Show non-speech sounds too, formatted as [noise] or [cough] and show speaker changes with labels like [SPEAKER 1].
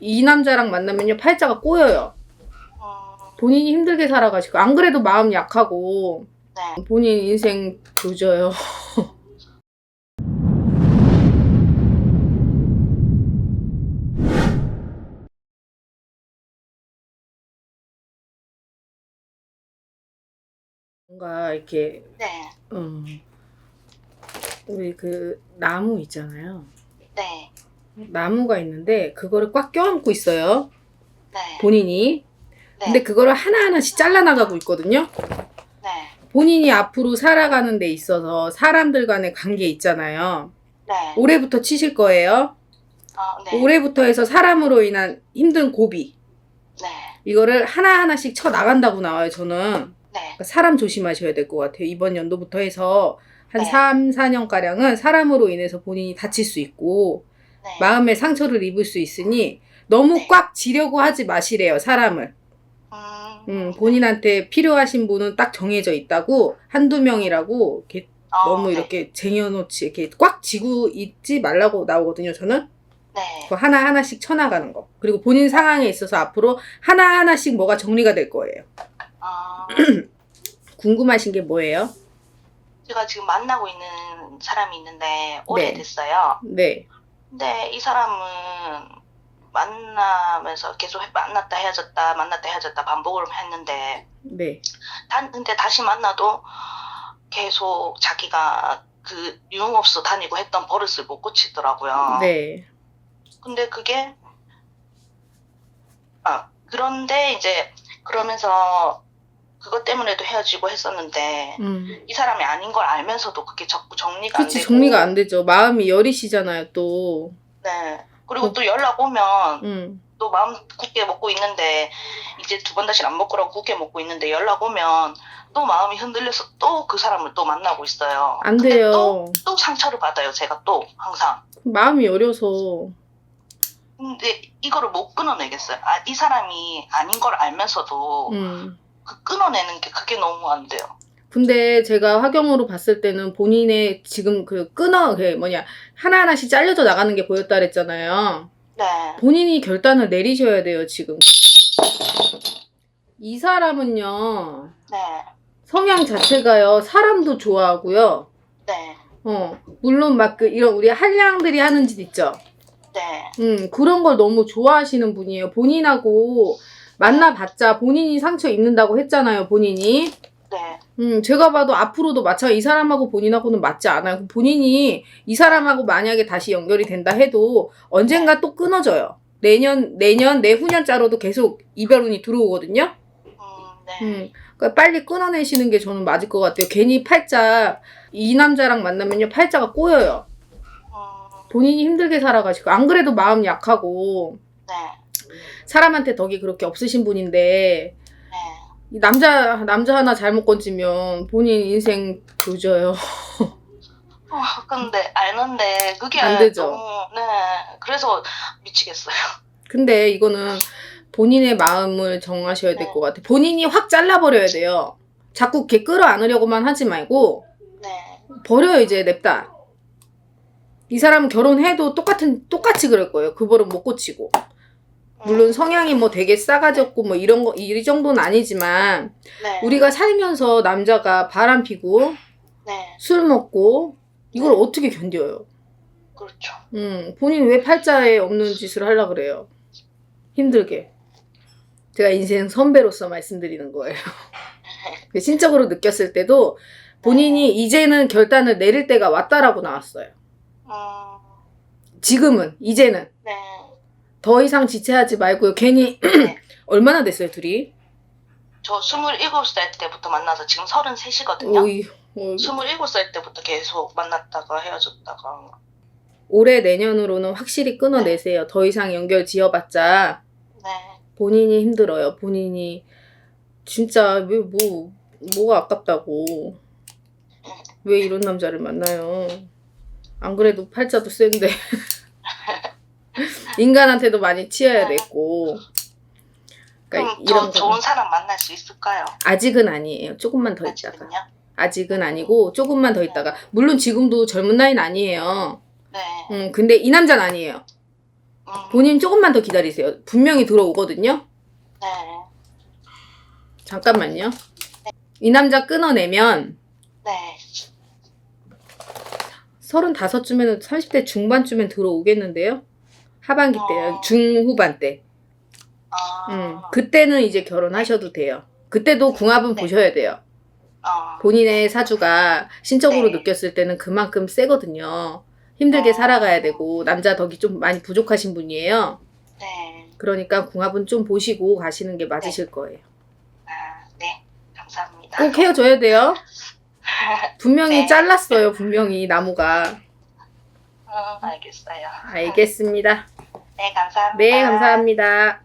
[SPEAKER 1] 이 남자랑 만나면요 팔자가 꼬여요.
[SPEAKER 2] 음,
[SPEAKER 1] 본인이 힘들게 살아가지고 안 그래도 마음 약하고
[SPEAKER 2] 네.
[SPEAKER 1] 본인 인생 조져요. [laughs] 뭔가 이렇게
[SPEAKER 2] 네.
[SPEAKER 1] 음, 우리 그 나무 있잖아요.
[SPEAKER 2] 네.
[SPEAKER 1] 나무가 있는데 그거를 꽉 껴안고 있어요.
[SPEAKER 2] 네.
[SPEAKER 1] 본인이.
[SPEAKER 2] 네.
[SPEAKER 1] 근데 그거를 하나하나씩 잘라나가고 있거든요.
[SPEAKER 2] 네.
[SPEAKER 1] 본인이 앞으로 살아가는 데 있어서 사람들 간의 관계 있잖아요.
[SPEAKER 2] 네.
[SPEAKER 1] 올해부터 치실 거예요.
[SPEAKER 2] 아, 네.
[SPEAKER 1] 올해부터 해서 사람으로 인한 힘든 고비.
[SPEAKER 2] 네.
[SPEAKER 1] 이거를 하나하나씩 쳐 나간다고 나와요, 저는.
[SPEAKER 2] 네.
[SPEAKER 1] 그러니까 사람 조심하셔야 될 것 같아요. 이번 연도부터 해서 한
[SPEAKER 2] 네.
[SPEAKER 1] 3, 4년가량은 사람으로 인해서 본인이 다칠 수 있고,
[SPEAKER 2] 네.
[SPEAKER 1] 마음에 상처를 입을 수 있으니 너무
[SPEAKER 2] 네.
[SPEAKER 1] 꽉 지려고 하지 마시래요, 사람을.
[SPEAKER 2] 음,
[SPEAKER 1] 음, 본인한테 필요하신 분은 딱 정해져 있다고, 한두 명이라고, 이렇게
[SPEAKER 2] 어,
[SPEAKER 1] 너무
[SPEAKER 2] 네.
[SPEAKER 1] 이렇게 쟁여놓지, 이렇게 꽉 지고 있지 말라고 나오거든요, 저는.
[SPEAKER 2] 네.
[SPEAKER 1] 그거 하나 하나씩 쳐나가는 거. 그리고 본인 상황에 있어서 앞으로 하나 하나씩 뭐가 정리가 될 거예요.
[SPEAKER 2] 아, [clears throat]
[SPEAKER 1] 궁금하신 게 뭐예요?
[SPEAKER 2] 제가 지금 만나고 있는 사람이 있는데 오래됐어요.
[SPEAKER 1] 네.
[SPEAKER 2] 근데 이 사람은 만나면서 계속 만났다 헤어졌다 만났다 헤어졌다 반복을 했는데
[SPEAKER 1] 네.
[SPEAKER 2] 단 근데 다시 만나도 계속 자기가 그 유흥업소 다니고 했던 버릇을 못 고치더라고요.
[SPEAKER 1] 네.
[SPEAKER 2] 근데 그게 아 그런데 이제 그러면서 그것 때문에도 헤어지고 했었는데
[SPEAKER 1] 음.
[SPEAKER 2] 이 사람이 아닌 걸 알면서도 그게 자꾸 정리가 안 되고
[SPEAKER 1] 정리가 안 되죠. 마음이 여리시잖아요, 또.
[SPEAKER 2] 네 그리고
[SPEAKER 1] 그-
[SPEAKER 2] 또 연락 오면
[SPEAKER 1] 음.
[SPEAKER 2] 또 마음 굳게 먹고 있는데 이제 두 번 다시 안 먹으라고 굳게 먹고 있는데 연락 오면 또 마음이 흔들려서 또 그 사람을 또 만나고 있어요.
[SPEAKER 1] 안
[SPEAKER 2] 근데
[SPEAKER 1] 돼요.
[SPEAKER 2] 또, 또 상처를 받아요. 제가 또 항상.
[SPEAKER 1] 마음이 여려서.
[SPEAKER 2] 근데 이거를 못 끊어내겠어요. 아, 이 사람이 아닌 걸 알면서도
[SPEAKER 1] 음.
[SPEAKER 2] 그 끊어내는 게 그게 너무 안 돼요.
[SPEAKER 1] 근데 제가 화경으로 봤을 때는 본인의 지금 그 끊어, 그 뭐냐, 하나하나씩 잘려져 나가는 게 보였다 그랬잖아요.
[SPEAKER 2] 네.
[SPEAKER 1] 본인이 결단을 내리셔야 돼요, 지금. 이 사람은요,
[SPEAKER 2] 네.
[SPEAKER 1] 성향 자체가요, 사람도 좋아하고요.
[SPEAKER 2] 네.
[SPEAKER 1] 어, 물론 막 그, 이런 우리 한량들이 하는 짓 있죠.
[SPEAKER 2] 네.
[SPEAKER 1] 음, 그런 걸 너무 좋아하시는 분이에요. 본인하고 만나봤자 본인이 상처 입는다고 했잖아요, 본인이.
[SPEAKER 2] 네.
[SPEAKER 1] 음, 제가 봐도 앞으로도 마찬 이 사람하고 본인하고는 맞지 않아요. 본인이 이 사람하고 만약에 다시 연결이 된다 해도 언젠가 또 끊어져요. 내년, 내년, 내후년자로도 계속 이별운이 들어오거든요.
[SPEAKER 2] 음, 네.
[SPEAKER 1] 음, 그러니까 빨리 끊어내시는 게 저는 맞을 것 같아요. 괜히 팔자, 이 남자랑 만나면요, 팔자가 꼬여요.
[SPEAKER 2] 음,
[SPEAKER 1] 본인이 힘들게 살아가지고, 안 그래도 마음 약하고,
[SPEAKER 2] 네.
[SPEAKER 1] 사람한테 덕이 그렇게 없으신 분인데,
[SPEAKER 2] 네.
[SPEAKER 1] 이 남자, 남자 하나 잘못 건지면 본인 인생 조져요.
[SPEAKER 2] 어, 근데 알는데 그게
[SPEAKER 1] 안 되죠.
[SPEAKER 2] 너무 네. 그래서 미치겠어요.
[SPEAKER 1] 근데 이거는 본인의 마음을 정하셔야 될 것 같아 요. 본인이 확 잘라버려야 돼요. 자꾸 이렇게 끌어안으려고만 하지 말고,
[SPEAKER 2] 네.
[SPEAKER 1] 버려요, 이제 냅다. 이 사람은 결혼해도 똑같은, 똑같이 그럴 거예요. 그 버릇 못 고치고. 물론 성향이 뭐 되게 싸가지 없고 뭐 이런 거, 이 정도는 아니지만,
[SPEAKER 2] 네.
[SPEAKER 1] 우리가 살면서 남자가 바람 피고,
[SPEAKER 2] 네.
[SPEAKER 1] 술 먹고, 이걸 어떻게 견뎌요?
[SPEAKER 2] 그렇죠.
[SPEAKER 1] 음, 본인 왜 팔자에 없는 짓을 하려 그래요? 힘들게. 제가 인생 선배로서 말씀드리는 거예요. [laughs] 그 신적으로 느꼈을 때도 본인이 이제는 결단을 내릴 때가 왔다라고 나왔어요.
[SPEAKER 2] 음,
[SPEAKER 1] 지금은, 이제는.
[SPEAKER 2] 네.
[SPEAKER 1] 더 이상 지체하지 말고요. 괜히, [clears throat]
[SPEAKER 2] 네.
[SPEAKER 1] 얼마나 됐어요, 둘이?
[SPEAKER 2] 저 27살 때부터 만나서 지금 33이거든요.
[SPEAKER 1] 오이, 오이.
[SPEAKER 2] 27살 때부터 계속 만났다가 헤어졌다가.
[SPEAKER 1] 올해 내년으로는 확실히 끊어내세요. 더 이상 연결 지어봤자
[SPEAKER 2] 네.
[SPEAKER 1] 본인이 힘들어요. 본인이 진짜 왜 뭐 뭐가 아깝다고 왜 이런 남자를 만나요? 안 그래도 팔자도 센데 [laughs] 인간한테도 많이 치여야 됐고 그러니까
[SPEAKER 2] 그럼
[SPEAKER 1] 이런
[SPEAKER 2] 더 좋은 사람 만날 수 있을까요?
[SPEAKER 1] 아직은 아니에요. 조금만 더 있다가
[SPEAKER 2] 아직은요?
[SPEAKER 1] 아직은 아니고 조금만 더 있다가 물론 지금도 젊은 나이는 아니에요.
[SPEAKER 2] 네.
[SPEAKER 1] 음 근데 이 남자는 아니에요.
[SPEAKER 2] 음, 음,
[SPEAKER 1] 본인 조금만 더 기다리세요. 분명히 들어오거든요.
[SPEAKER 2] 네.
[SPEAKER 1] 잠깐만요. 이 남자 끊어내면
[SPEAKER 2] 네.
[SPEAKER 1] 35쯤에는 30대 중반쯤엔 들어오겠는데요. 하반기 때요.
[SPEAKER 2] 어.
[SPEAKER 1] 중후반 때.
[SPEAKER 2] 아.
[SPEAKER 1] 음, 그때는 이제 결혼하셔도 돼요. 그때도 궁합은
[SPEAKER 2] 네.
[SPEAKER 1] 보셔야 돼요.
[SPEAKER 2] 어.
[SPEAKER 1] 본인의 사주가 신적으로
[SPEAKER 2] 네.
[SPEAKER 1] 느꼈을 때는 그만큼 세거든요. 힘들게
[SPEAKER 2] 어.
[SPEAKER 1] 살아가야 되고 남자 덕이 좀 많이 부족하신 분이에요.
[SPEAKER 2] 네.
[SPEAKER 1] 그러니까 궁합은 좀 보시고 가시는 게 맞으실 거예요.
[SPEAKER 2] 아, 네. 감사합니다.
[SPEAKER 1] 꼭 헤어져야 돼요. [laughs] 분명히
[SPEAKER 2] 네.
[SPEAKER 1] 잘랐어요. 분명히 나무가.
[SPEAKER 2] 음, 알겠어요.
[SPEAKER 1] 알겠습니다.
[SPEAKER 2] 네, 감사합니다.
[SPEAKER 1] 네, 감사합니다.